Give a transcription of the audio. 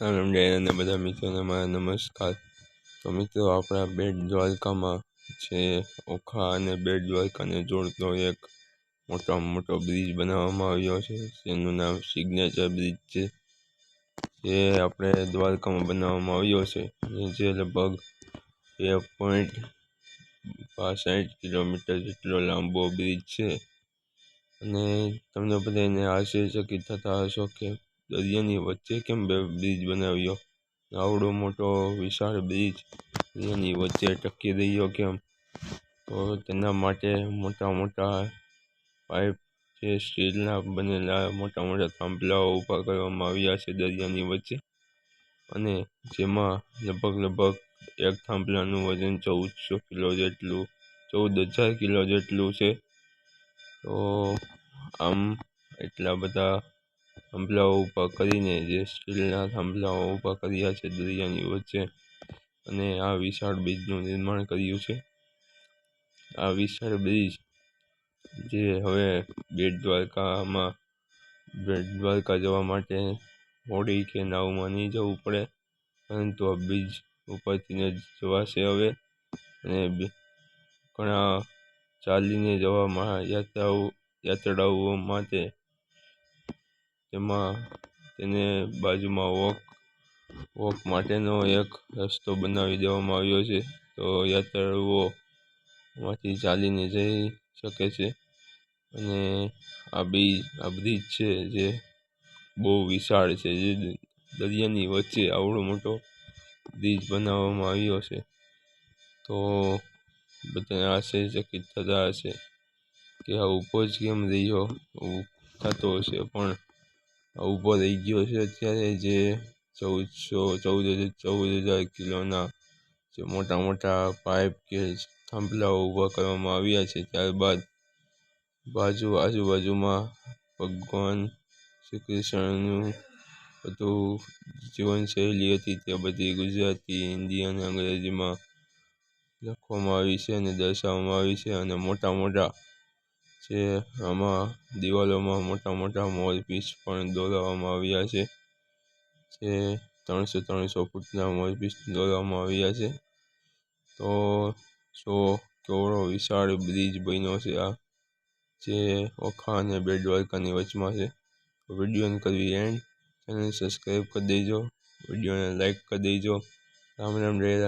રામ જય અને બધા મિત્રોને મારા નમસ્કાર. તો મિત્રો, આપણા બેટ દ્વારકામાં છે ઓખા અને બેટ દ્વારકાને જોડતો એક મોટામાં મોટો બ્રિજ બનાવવામાં આવ્યો છે. જેનું નામ સિગ્નેચર બ્રિજ છે. જે આપણે દ્વારકામાં બનાવવામાં આવ્યો છે. જે લગભગ બે પોઈન્ટ પાસઠ કિલોમીટર જેટલો લાંબો બ્રિજ છે. અને તમને બધાને આશ્ચર્યચકિત થતા હશો કે દરિયાની વચ્ચે કેમ બે બ્રિજ બનાવ્યો? આવડો મોટો વિશાળ બ્રિજ. દરિયાની વચ્ચે ટકી રહ્યો કેમ? તો તેના માટે મોટા મોટા પાઇપ જે સ્ટીલના બનેલા મોટા મોટા થાંભલાઓ ઊભા કરવામાં આવ્યા છે દરિયાની વચ્ચે. અને જેમાં લગભગ લગભગ એક થાંભલાનું વજન ચૌદસો કિલો જેટલું, ચૌદ હજાર કિલો જેટલું છે. તો આમ એટલા બધા થાંભલાઓ ઊભા કરીને જે સ્ટીલના થાંભલાઓ ઊભા કર્યા છે દરિયાની વચ્ચે અને આ વિશાળ બ્રિજનું નિર્માણ કર્યું છે. આ વિશાળ બ્રિજ જે હવે બેટ દ્વારકામાં બેટ દ્વારકા જવા માટે હોડી કે નાવમાં નહીં જવું પડે, પરંતુ આ બ્રિજ ઉપરથી જ જવાશે હવે અને ઘણા ચાલીને જવામાં યાત્રાઓ, યાત્રાળુઓ માટે તેમાં તેને બાજુમાં વોક વોક માટેનો એક રસ્તો બનાવી દેવામાં આવ્યો છે. તો યાત્રાળુઓ માંથી ચાલીને જઈ શકે છે. અને આ બ્રિજ આ બ્રિજ છે જે બહુ વિશાળ છે. જે દરિયાની વચ્ચે આવડો મોટો બ્રિજ બનાવવામાં આવ્યો છે. તો બધાને આશ્ચર્યચકિત થતા હશે કે આ ઊભો જ કેમ રહ્યો? થતું હશે પણ ઊભો રહી ગયો છે અત્યારે જે ચૌદસો ચૌદ ચૌદ હજાર કિલોના જે મોટા મોટા પાઇપ કે થાંભલાઓ ઊભા કરવામાં આવ્યા છે. ત્યારબાદ બાજુ, આજુબાજુમાં ભગવાન શ્રી કૃષ્ણનું બધું જીવનશૈલી હતી. તે બધી ગુજરાતી, હિન્દી અને અંગ્રેજીમાં લખવામાં આવી છે અને દર્શાવવામાં આવી છે અને મોટા મોટા જે આમાં દિવાલોમાં મોટા મોટા મોરપીસ પણ દોરવામાં આવ્યા છે. જે ત્રણસો ત્રણસો ફૂટના મોરપીસ દોરવામાં આવ્યા છે. તો જો કેવડો વિશાળ બ્રિજ બન્યો છે આ, જે ઓખા અને બેટ દ્વારકાની વચમાં છે. વિડીયોને કરવી એન્ડ. ચેનલ સબસ્ક્રાઈબ કરી દેજો. વિડીયોને લાઈક કરી દેજો. રામ રામ, જય